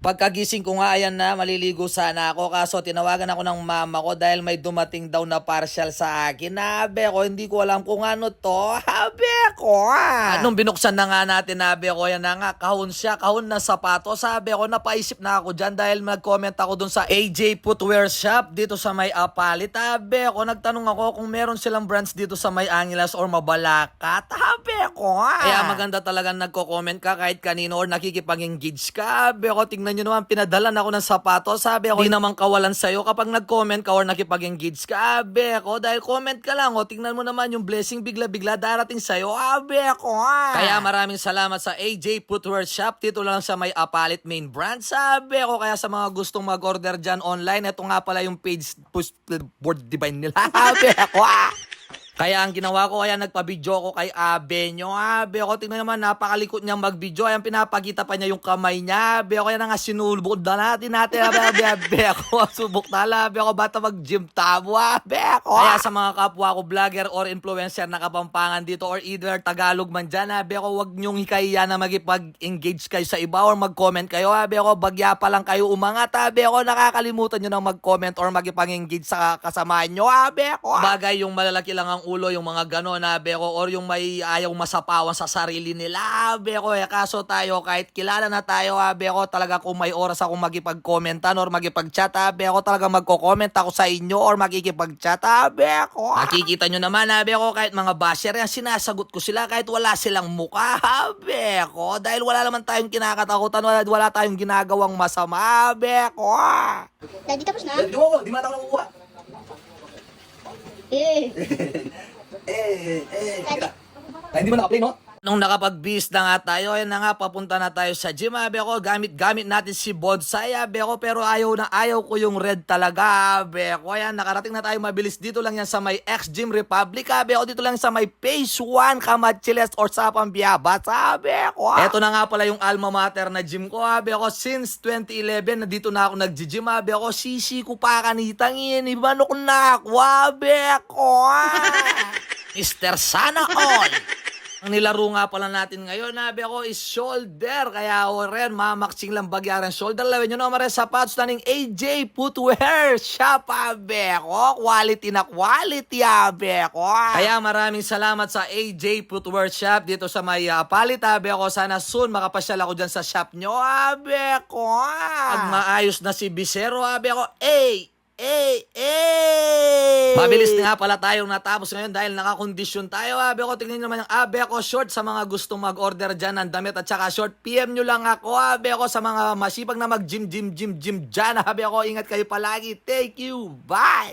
Pagkagising ko nga, ayan na, maliligo sana ako. Kaso tinawagan ako ng mama ko dahil may dumating daw na partial sa akin. Nabe ko, hindi ko alam kung ano to. Habi ko, ah. Nung binuksan na nga natin, nabe ko, yan na nga, kahon siya, kahon na sapato. Sabi ko, napaisip na ako dyan dahil nag-comment ako dun sa AJ Footwear Shop dito sa may Apalit. Tabi ko, nagtanong ako kung meron silang brands dito sa may Angeles or Mabalacat. Tabi ko, ah. Kaya maganda talaga nagko-comment ka kahit kanino or nakikipag-engage ka. Sabi ko, tingnan nyo naman, pinadalan ako ng sapato. Sabi ako, di naman kawalan sa'yo kapag nag-comment ka or nakipag-engage ka. Sabi ko, dahil comment ka lang, o, tingnan mo naman yung blessing bigla-bigla darating sa'yo. Sabi ko, ah. Kaya maraming salamat sa AJ Footwear Shop. Dito lang sa may Apalit main brand. Sabi ko, kaya sa mga gustong mag-order dyan online, ito nga pala yung page push board divine nila. Sabi ko, ah. Kaya ang ginawa ko, kaya nagpa-video ko kay Abe nyo. Abe ako, tingnan naman, napakalikot niya mag-video. Ayan, pinapakita pa niya yung kamay niya. Abe ako, yan nga, sinulbog na natin natin. Abe, abe, abe ako, subok na lang. Abe ako, bata mag-gym tabo. Abe ako. Kaya sa mga kapwa ko, vlogger or influencer na kapampangan dito or either Tagalog man dyan, abe ako, wag niyong hikaya na magipag-engage kayo sa iba or mag-comment kayo. Abe ako, bagya pa lang kayo umangat. Abe ako, nakakalimutan nyo na mag-comment or magipag-engage sa kasama nyo. Abe ako. Bagay yung malalaki lang ang ulo, yung mga gano'n, abe ko, or yung may ayaw masapawan sa sarili nila, abe ko, eh, kaso tayo, kahit kilala na tayo, abe ko, talaga kung may oras akong magipag-commentan or magipag-chat, abe ko, talaga magko-comment ako sa inyo or makikipag-chat, abe ko. Nakikita nyo naman, abe ko, kahit mga basher, yan, sinasagot ko sila kahit wala silang mukha, abe ko, dahil wala naman tayong kinakatakutan, wala, wala tayong ginagawang masama, abe ko. Daddy, tapos na? Mo, di mata ko nakukuha. Eh. Eh, eh, Daddy. Ay, hindi mo naka-play, no? Nung nakapag-bis na nga tayo, ayun na nga, papunta na tayo sa gym. Abi ako, gamit-gamit natin si Bonsai, abi ako, pero ayaw na ayaw ko yung red talaga, abi ako. Ayan, nakarating na tayo mabilis. Dito lang yan sa may X-Gym Republic, abi ako. Dito lang sa may Phase 1, Kamachiles or sa Pambiaba, sabi ako. Eto na nga pala yung alma mater na gym ko, abi ako. Since 2011, na dito na ako nag-gym, abi ako. Sisi ko pa kanitang yun, ibanok na ako, abi ako. Mr. Sana All. Ang nilaro nga pala natin ngayon, nabi ako, is shoulder. Kaya o rin, mamaksing lang bagyaran shoulder. Lawin nyo naman rin sapatos na ng AJ Footwear Shop, abe ko. Quality na quality, abe ko. Kaya maraming salamat sa AJ Footwear Shop dito sa may uh, palit, abe ko. Sana soon makapasyal ako dyan sa shop nyo, abe ko. Pag maayos na si Bisero, abe ko, eh, eh, eh! Mabilis na nga pala tayong natapos ngayon dahil nakakondisyon tayo. Abe ko, tingnan naman yung abe ko short sa mga gustong mag-order dyan ng damit at saka short. PM nyo lang ako, abe ko, sa mga masipag na mag-gym, gym, gym, gym dyan. Abe ko, ingat kayo palagi. Thank you. Bye!